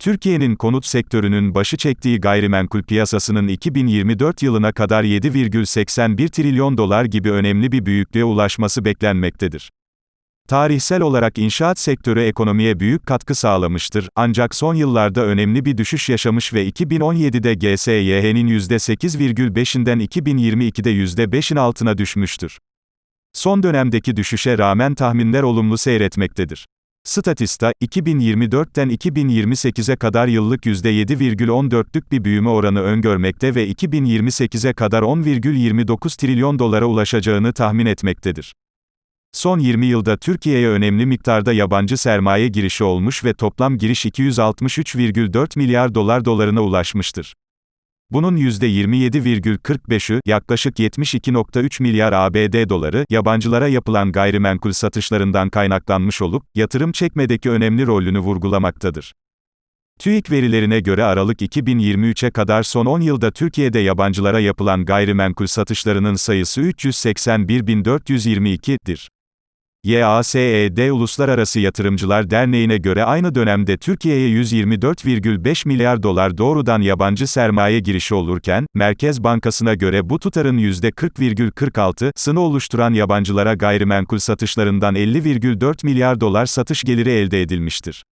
Türkiye'nin konut sektörünün başı çektiği gayrimenkul piyasasının 2024 yılına kadar 7,81 trilyon dolar gibi önemli bir büyüklüğe ulaşması beklenmektedir. Tarihsel olarak inşaat sektörü ekonomiye büyük katkı sağlamıştır, ancak son yıllarda önemli bir düşüş yaşamış ve 2017'de GSYH'nin %8,5'inden 2022'de %5'in altına düşmüştür. Son dönemdeki düşüşe rağmen tahminler olumlu seyretmektedir. Statista, 2024'ten 2028'e kadar yıllık %7,14'lük bir büyüme oranı öngörmekte ve 2028'e kadar 10,29 trilyon dolara ulaşacağını tahmin etmektedir. Son 20 yılda Türkiye'ye önemli miktarda yabancı sermaye girişi olmuş ve toplam giriş 263,4 milyar dolar dolarına ulaşmıştır. Bunun %27,45'ü, yaklaşık 72,3 milyar ABD doları, yabancılara yapılan gayrimenkul satışlarından kaynaklanmış olup, yatırım çekmedeki önemli rolünü vurgulamaktadır. TÜİK verilerine göre Aralık 2023'e kadar son 10 yılda Türkiye'de yabancılara yapılan gayrimenkul satışlarının sayısı 381.422'dir. YASED Uluslararası Yatırımcılar Derneği'ne göre aynı dönemde Türkiye'ye 124,5 milyar dolar doğrudan yabancı sermaye girişi olurken, Merkez Bankası'na göre bu tutarın %40,46'sını oluşturan yabancılara gayrimenkul satışlarından 50,4 milyar dolar satış geliri elde edilmiştir.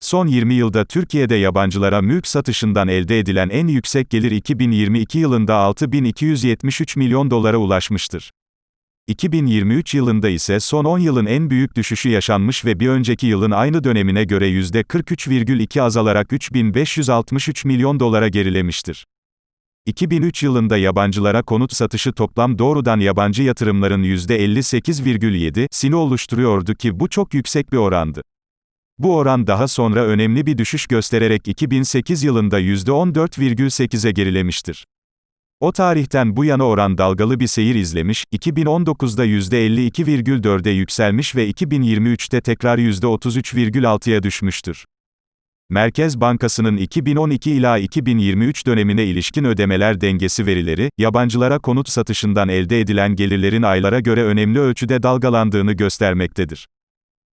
Son 20 yılda Türkiye'de yabancılara mülk satışından elde edilen en yüksek gelir 2022 yılında 6273 milyon dolara ulaşmıştır. 2023 yılında ise son 10 yılın en büyük düşüşü yaşanmış ve bir önceki yılın aynı dönemine göre %43,2 azalarak 3563 milyon dolara gerilemiştir. 2003 yılında yabancılara konut satışı toplam doğrudan yabancı yatırımların %58,7'sini oluşturuyordu ki bu çok yüksek bir orandı. Bu oran daha sonra önemli bir düşüş göstererek 2008 yılında %14,8'e gerilemiştir. O tarihten bu yana oran dalgalı bir seyir izlemiş, 2019'da %52,4'e yükselmiş ve 2023'te tekrar %33,6'ya düşmüştür. Merkez Bankası'nın 2012 ila 2023 dönemine ilişkin ödemeler dengesi verileri, yabancılara konut satışından elde edilen gelirlerin aylara göre önemli ölçüde dalgalandığını göstermektedir.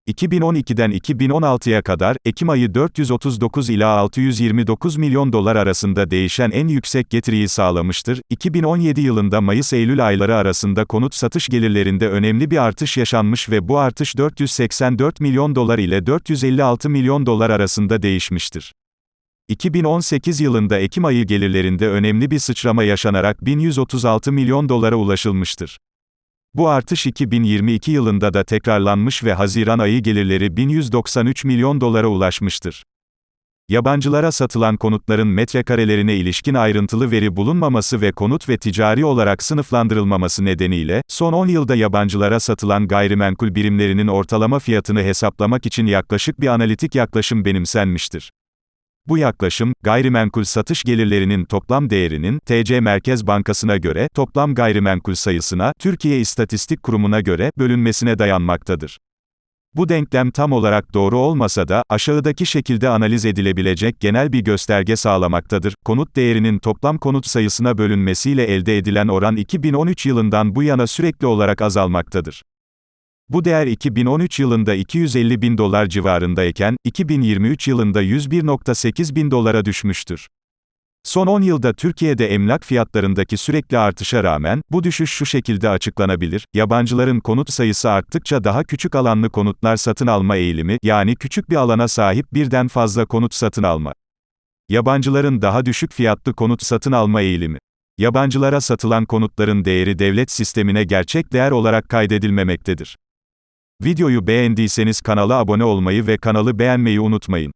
2012'den 2016'ya kadar, Ekim ayı 439 ila 629 milyon dolar arasında değişen en yüksek getiriyi sağlamıştır. 2017 yılında Mayıs-Eylül ayları arasında konut satış gelirlerinde önemli bir artış yaşanmış ve bu artış 484 milyon dolar ile 456 milyon dolar arasında değişmiştir. 2018 yılında Ekim ayı gelirlerinde önemli bir sıçrama yaşanarak 1136 milyon dolara ulaşılmıştır. Bu artış 2022 yılında da tekrarlanmış ve Haziran ayı gelirleri 1193 milyon dolara ulaşmıştır. Yabancılara satılan konutların metrekarelerine ilişkin ayrıntılı veri bulunmaması ve konut ve ticari olarak sınıflandırılmaması nedeniyle, son 10 yılda yabancılara satılan gayrimenkul birimlerinin ortalama fiyatını hesaplamak için yaklaşık bir analitik yaklaşım benimsenmiştir. Bu yaklaşım, gayrimenkul satış gelirlerinin toplam değerinin, TC Merkez Bankası'na göre, toplam gayrimenkul sayısına, Türkiye İstatistik Kurumu'na göre, bölünmesine dayanmaktadır. Bu denklem tam olarak doğru olmasa da, aşağıdaki şekilde analiz edilebilecek genel bir gösterge sağlamaktadır. Konut değerinin toplam konut sayısına bölünmesiyle elde edilen oran 2013 yılından bu yana sürekli olarak azalmaktadır. Bu değer 2013 yılında 250 bin dolar civarındayken, 2023 yılında 101.8 bin dolara düşmüştür. Son 10 yılda Türkiye'de emlak fiyatlarındaki sürekli artışa rağmen, bu düşüş şu şekilde açıklanabilir, yabancıların konut sayısı arttıkça daha küçük alanlı konutlar satın alma eğilimi, yani küçük bir alana sahip birden fazla konut satın alma. Yabancıların daha düşük fiyatlı konut satın alma eğilimi. Yabancılara satılan konutların değeri devlet sistemine gerçek değer olarak kaydedilmemektedir. Videoyu beğendiyseniz kanala abone olmayı ve kanalı beğenmeyi unutmayın.